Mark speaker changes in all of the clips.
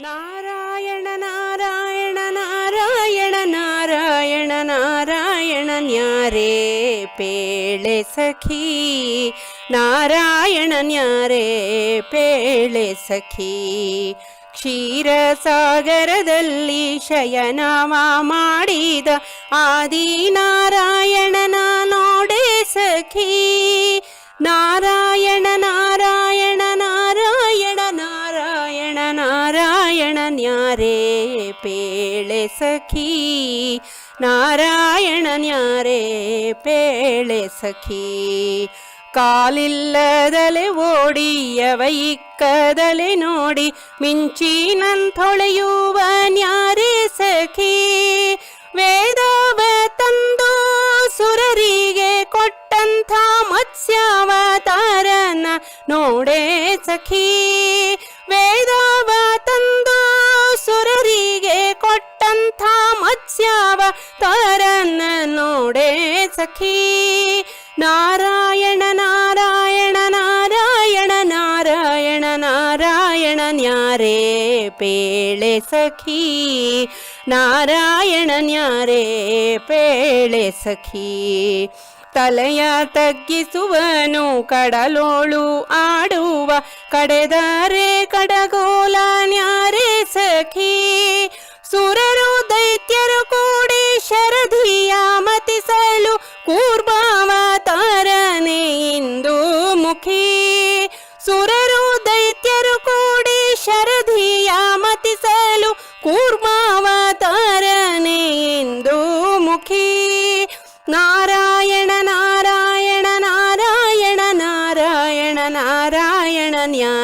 Speaker 1: ನಾರಾಯಣ ನಾರಾಯಣ ನಾರಾಯಣ ನಾರಾಯಣ ನಾರಾಯಣ ನ್ಯಾರೇ ಪೇಳೆ ಸಖಿ? ನಾರಾಯಣ ನ್ಯಾರೇ ಪೇಳೆ ಸಖಿ? ಕ್ಷೀರಸಾಗರದಲ್ಲಿ ಶಯನವ ಮಾಡಿದ ಆದಿನಾರಾಯಣನ ನೋಡೆ ಸಖಿ. ನಾರಾಯಣ ನಾರಾಯಣ ಸಖಿ, ನಾರಾಯಣ ನ್ಯಾರೇ ಪೇಳೆ ಸಖಿ. ಕಾಲಿಲ್ಲದಲೆ ಓಡಿಯವ ಇಕ್ಕದಲೆ ನೋಡಿ ಮಿಂಚಿನಂತೊಳೆಯುವ ನ್ಯಾರೇ ಸಖಿ. ವೇದವ ತಂದು ಸುರರಿಗೆ ಕೊಟ್ಟಂಥ ಮತ್ಸ್ಯಾವತಾರನ ನೋಡೇ ಸಖಿ. ಮತ್ಸ್ಯಾವತಾರನ ನೋಡೇ ಸಖಿ ನಾರಾಯಣ ನಾರಾಯಣ ನಾರಾಯಣ ನಾರಾಯಣ ನಾರಾಯಣ ನ್ಯಾರೇ ಪೇಳೆ ಸಖಿ ನಾರಾಯಣ ನ್ಯಾರೇ ಪೇಳೆ ಸಖಿ ತಲೆಯ ತಗ್ಗಿಸುವನು ಕಡಲೋಳು ಆಡುವ ಕಡೆದರೆ ಕಡಗೋಲ ನ್ಯಾರೇ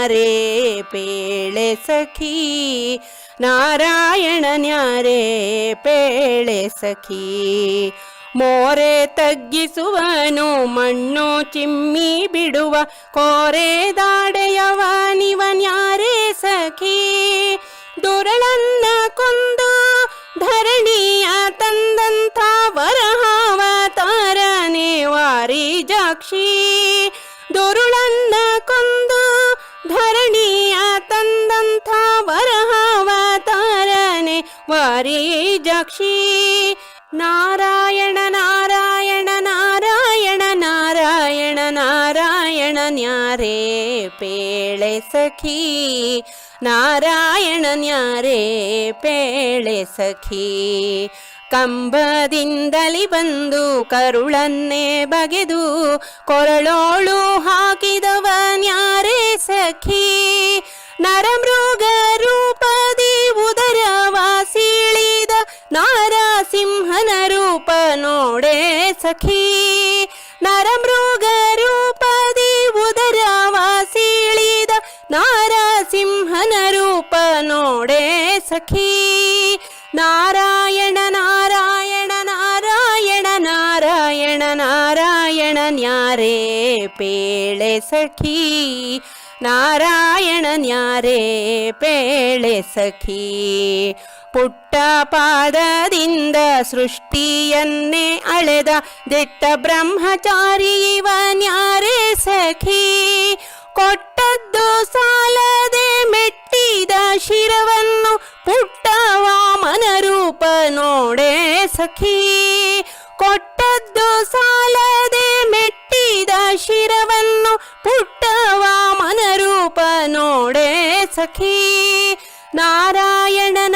Speaker 1: ನ್ಯಾರೇ ಪೇಳೆ ಸಖಿ, ನಾರಾಯಣ ನ್ಯಾರೇ ಪೇಳೆ ಸಖಿ. ಮೋರೆ ತಗ್ಗಿಸುವನು, ಮಣ್ಣು ಚಿಮ್ಮಿ ಬಿಡುವ ಕೋರೆ ದಾಡೆಯವ ನಿವನ್ಯಾರೇ ಸಖಿ. ದುರಳನ್ನ ಕೊಂದು ಧರಣಿಯ ತಂದಂಥ ವರಹಾವತಾರನೇ ವಾರಿ ಜಾಕ್ಷಿ. ವಾರಿ ಜಾಕ್ಷಿ. ನಾರಾಯಣ ನಾರಾಯಣ ನಾರಾಯಣ ನಾರಾಯಣ ನಾರಾಯಣ ನ್ಯಾರೇ ಪೇಳೆ ಸಖಿ. ನಾರಾಯಣ ನ್ಯಾರೇ ಪೇಳೆ ಸಖಿ. ಕಂಬದಿಂದಲಿ ಬಂದು ಕರುಳನ್ನೇ ಬಗೆದು ಕೊರಳೋಳು ಹಾಕಿದವ ನ್ಯಾರೇ ಸಖಿ. ನರಮೃಗ ನೋಡೆ ಸಖಿ ನರಮೃಗ ರೂಪದಿ ಉದರವ ಸೀಳಿದ ನಾರಸಿಂಹನ ರೂಪ ನೋಡೆ ಸಖಿ. ನಾರಾಯಣ ನಾರಾಯಣ ನಾರಾಯಣ ನಾರಾಯಣ ನಾರಾಯಣ, ನ್ಯಾರೇ ಪೇಳೆ ಸಖಿ. ನಾರಾಯಣ, ನ್ಯಾರೇ ಪೇಳೆ ಸಖಿ. ಪುಟ್ಟ ಪಾದದಿಂದ ಸೃಷ್ಟಿಯನ್ನೇ ಅಳೆದ ದಿಟ್ಟ ಬ್ರಹ್ಮಚಾರಿ ಇವನ್ಯಾರೇ ಸಖಿ? ಕೊಟ್ಟದ್ದು ಸಾಲದೆ ಮೆಟ್ಟಿದ ಶಿರವನ್ನು ಪುಟ್ಟ ವಾಮನ ರೂಪ ನೋಡೆ ಸಖಿ. ಕೊಟ್ಟದ್ದು ಸಾಲದೆ ಮೆಟ್ಟಿದ ಶಿರವನ್ನು ಪುಟ್ಟ ವಾಮನ ರೂಪ ನೋಡೆ ಸಖಿ. ನಾರಾಯಣ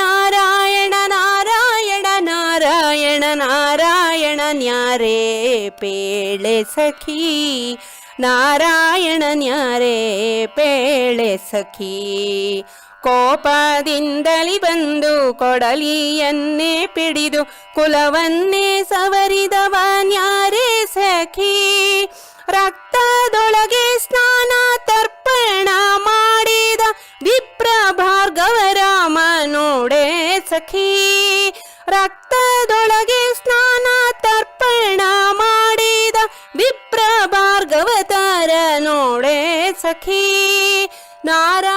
Speaker 1: ನಾರಾಯಣ ನ್ಯಾರೇ ಪೇಳೆ ಸಖಿ. ನಾರಾಯಣ ನ್ಯಾರೇ ಪೇಳೆ ಸಖಿ. ಕೋಪದಿಂದಲಿ ಬಂದು ಕೊಡಲಿಯನ್ನೇ ಪಿಡಿದು ಕುಲವನ್ನೇ ಸವರಿದವ ನ್ಯಾರೇ ಸಖಿ. ರಕ್ತದೊಳಗೆ ಸ್ನಾನ ತರ್ಪಣ ಮಾಡಿದ ವಿಪ್ರ ಭಾರ್ಗವರಾಮ ನೋಡೆ ಸಖಿ. ರಕ್ತದೊಳಗೆ ಸ್ನಾನ ತರ್ಪಣ ಮಾಡಿದ ವಿಪ್ರ ಭಾರ್ಗವತಾರ ನೋಡೆ ಸಖಿ. ನಾರಾ